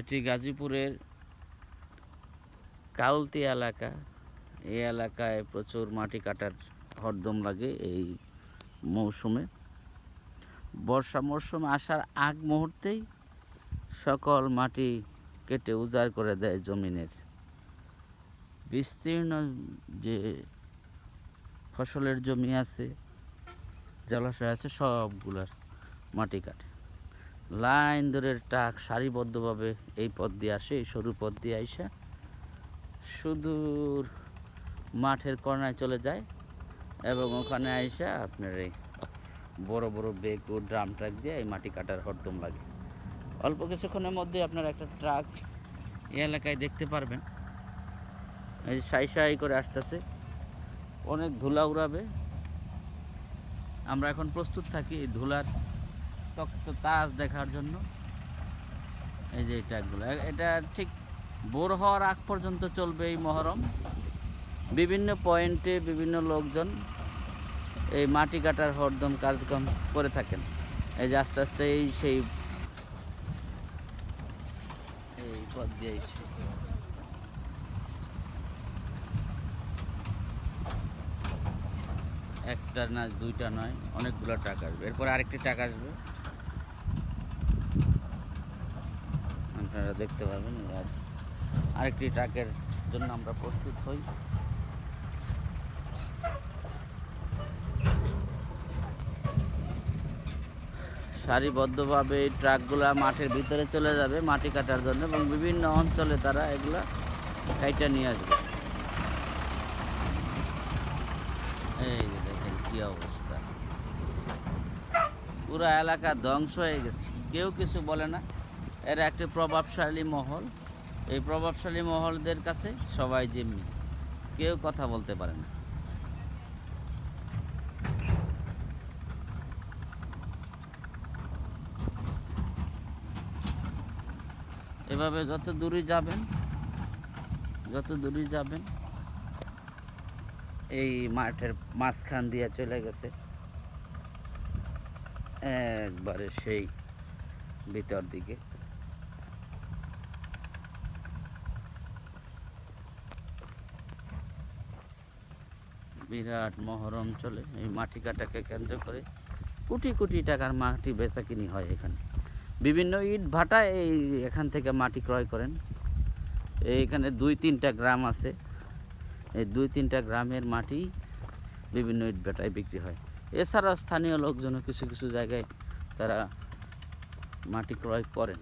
এটি গাজীপুরের কাউলতি এলাকা। এই এলাকায় প্রচুর মাটি কাটার হরদম লাগে এই মৌসুমে। বর্ষা মৌসুম আসার আগ মুহূর্তেই সকল মাটি কেটে উজাড় করে দেয় জমিনের। বিস্তীর্ণ যে ফসলের জমি আছে, জলাশয় আছে, সবগুলার মাটি কাটে। লাইন ধরে ট্রাক সারিবদ্ধভাবে এই পথ দিয়ে আসে, এই সরু পথ দিয়ে আইসা। সুদূর মাঠের কর্নায় চলে যায় এবং ওখানে আইসা আপনার এই বড় বড় বেগ ও ড্রাম ট্রাক দিয়ে এই মাটি কাটার হরদম লাগে। অল্প কিছুক্ষণের মধ্যে আপনার একটা ট্রাক এই এলাকায় দেখতে পারবেন। এই সাই সাই করে আসতেছে। অনেক ধুলা উড়াবে। আমরা এখন প্রস্তুত থাকি এই ধুলার তক্ত তাজ দেখার জন্য। এই যে এই ট্রাকগুলো এটা ঠিক বোর হওয়ার আগ পর্যন্ত চলবে এই মহরম। বিভিন্ন পয়েন্টে বিভিন্ন লোকজন এই মাটি কাটার হরদম কার্যক্রম করে থাকেন। এই যে আস্তে আস্তে এই সেই এই পথ দিয়ে একটা না, দুইটা নয়, অনেকগুলো টাকা আসবে। এরপর আরেকটি টাকা আসবে। আপনারা দেখতে পাবেন আর আরেকটি ট্রাকের জন্য আমরা প্রস্তুত হই। সারিবদ্ধভাবে এই ট্রাকগুলা মাঠের ভিতরে চলে যাবে, মাটি কাটার জন্য এবং বিভিন্ন অঞ্চলে তারা এগুলা কাইটা নিয়ে আসবে। এই যে দেখেন কি অবস্থা। পুরো এলাকা ধ্বংস হয়ে গেছে। কেউ কিছু বলে না। এরা একটি প্রভাবশালী মহল। এই প্রভাবশালী মহলদের কাছে সবাই জিম্মি কেউ কথা বলতে পারে না। এভাবে যত দূরে যাবেন, যত দূরে যাবেন, এই মাঠের মাঝখান দিয়ে চলে গেছে। একবারে সেই ভিতর দিকে। বিরাট মহরম চলে। এই মাটি কাটাকে কেন্দ্র করে কোটি কোটি টাকার মাটি বেচা কিনি হয় এখানে। বিভিন্ন ইট ভাটা এই এখান থেকে মাটি ক্রয় করেন। এইখানে দুই তিনটা গ্রাম আছে। এই দুই তিনটা গ্রামের মাটি বিভিন্ন ইট ভাটায় বিক্রি হয়। এছাড়াও স্থানীয় লোকজনও কিছু কিছু জায়গায় তারা মাটি ক্রয় করেন।